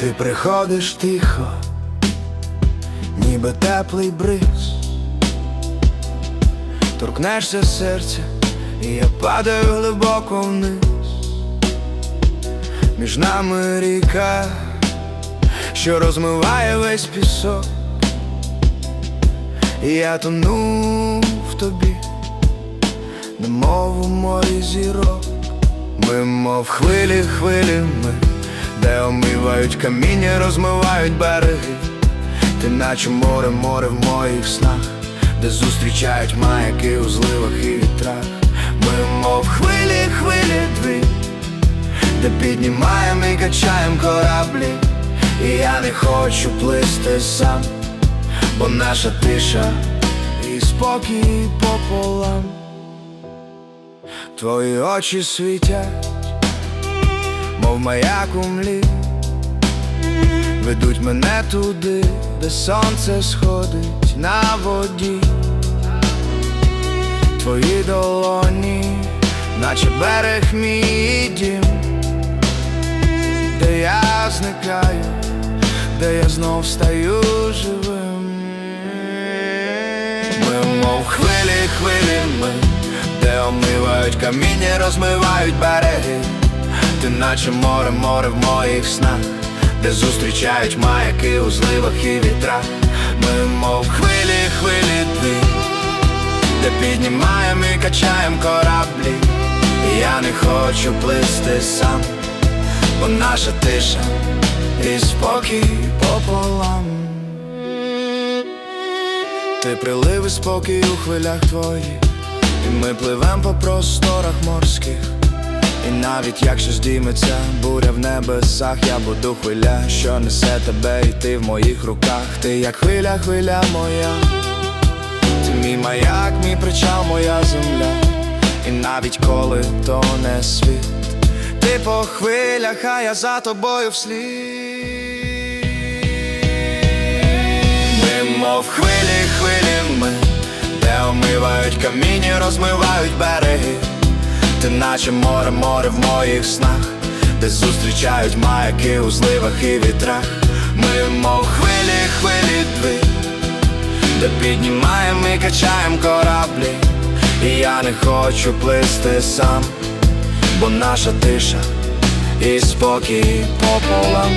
Ти приходиш тихо, ніби теплий бриз, торкнешся серця, і я падаю глибоко вниз. Між нами ріка, що розмиває весь пісок, і я тону в тобі, немов у морі зірок. Ми, мов хвилі, хвилі ми, де омивають каміння, розмивають береги. Ти наче море, море в моїх снах, де зустрічають маяки у зливах і вітрах. Ми, мов хвилі, хвилі дві, де піднімаємо і качаємо кораблі. І я не хочу плисти сам, бо наша тиша і спокій пополам. Твої очі світять, мов маяк млі, ведуть мене туди, де сонце сходить на воді. Твої долоні, наче берег мій дім, де я зникаю, де я знов стаю живим. Ми мов хвилі, хвилі ми, де омивають каміння, розмивають береги. Ти наче море, море в моїх снах, де зустрічають маяки у зливах і вітрах. Ми мов хвилі, хвилі дві, де піднімаємо і качаємо кораблі. Я не хочу плисти сам, бо наша тиша і спокій пополам. Ти прилив і спокій у хвилях твоїх, і ми пливем по просторах морських. І навіть якщо здійметься буря в небесах, я буду хвиля, що несе тебе, і ти в моїх руках. Ти як хвиля, хвиля моя, ти мій маяк, мій причал, моя земля. І навіть коли тоне світ, ти по хвилях, а я за тобою вслід. Ми, мов хвилі, хвилі ми, де омивають каміння, розмивають береги. Ти наче море, море в моїх снах, де зустрічають маяки у зливах і вітрах. Ми, мов хвилі, хвилі дві, де піднімаємо і качаємо кораблі. І я не хочу плисти сам, бо наша тиша і спокій пополам.